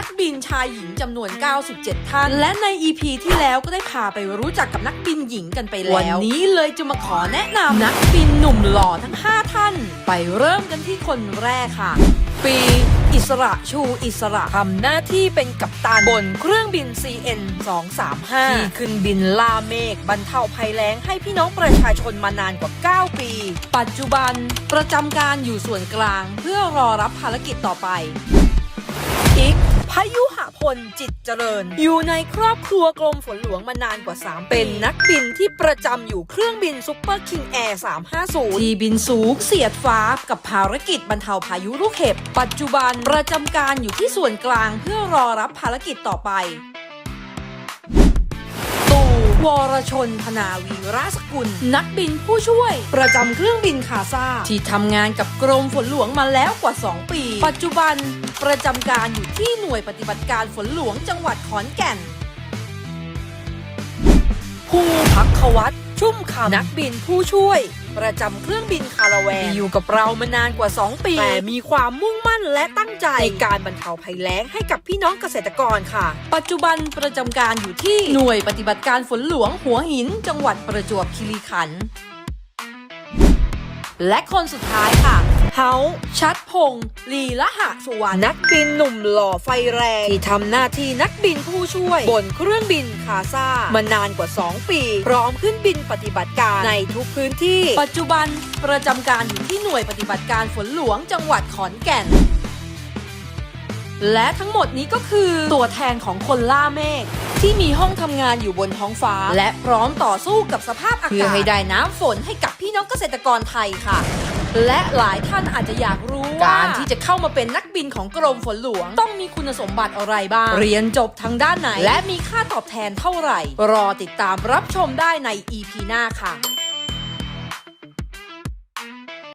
นักบินชายหญิงจำนวน 97 ท่าน และใน EP ที่แล้วก็ได้พาไปรู้จักกับนักบินหญิงกันไปแล้ว วันนี้เลยจะมาขอแนะนำนักบินหนุ่มหล่อทั้ง 5 ท่าน ไปเริ่มกันที่คนแรกค่ะ ปีอิสระชูอิสระทำหน้าที่เป็นกัปตันบนเครื่องบิน CN 235ที่ขึ้นบินล่าเมฆบรรเทาภัยแล้งให้พี่น้องประชาชนมานานกว่า 9 ปี ปัจจุบันประจำการอยู่ส่วนกลางเพื่อรอรับภารกิจต่อไปอีก พายุหาพลจิตเจริญ อยู่ในครอบครัวกรมฝนหลวงมานานกว่า 3 เป็นนักบินที่ประจำอยู่เครื่องบินซุปเปอร์คิงแอร์350 ที่บินสูงเสียดฟ้ากับภารกิจบรรเทาพายุลูกเห็บ ปัจจุบันประจำการอยู่ที่ส่วนกลางเพื่อรอรับภารกิจต่อไป วรชนธนาวีราสกุล นักบินผู้ช่วย ประจำเครื่องบินคาซาที่ทำงานกับกรมฝนหลวงมาแล้วกว่า 2 ปี ปัจจุบันประจำการอยู่ที่หน่วยปฏิบัติการฝนหลวงจังหวัดขอนแก่นภูพักขวัตชุ่มคำนักบินผู้ช่วย ประจำเครื่องบินคาราแวนอยู่กับเรามานานกว่า 2 ปี แต่มีความมุ่งมั่นและตั้งใจในการบรรเทาภัยแล้งให้กับพี่น้องเกษตรกรค่ะ ปัจจุบันประจำการอยู่ที่หน่วยปฏิบัติการฝนหลวงหัวหิน จังหวัดประจวบคีรีขันธ์และคนสุดท้ายค่ะ เฮาชัดพงศ์ลีละหะสุวรรณนักบินหนุ่มหล่อไฟแรง ที่ทำหน้าที่นักบินผู้ช่วย บนเครื่องบินคาซามานานกว่า 2 ปี พร้อมขึ้นบินปฏิบัติการในทุกพื้นที่ ปัจจุบันประจำการอยู่ที่หน่วยปฏิบัติการฝนหลวงจังหวัดขอนแก่นและทั้งหมดนี้ก็คือตัวแทนของคนล่าเมฆที่มีห้องทำงานอยู่บนท้องฟ้า และพร้อมต่อสู้กับสภาพอากาศเพื่อให้ได้น้ำฝนให้กับพี่น้องเกษตรกรไทยค่ะ และหลายท่านอาจจะอยากรู้ว่าการที่จะเข้ามาเป็นนักบินของกรมฝนหลวง ต้องมีคุณสมบัติอะไรบ้าง เรียนจบทางด้านไหน และมีค่าตอบแทนเท่าไหร่ รอติดตามรับชมได้ใน EP หน้าค่ะ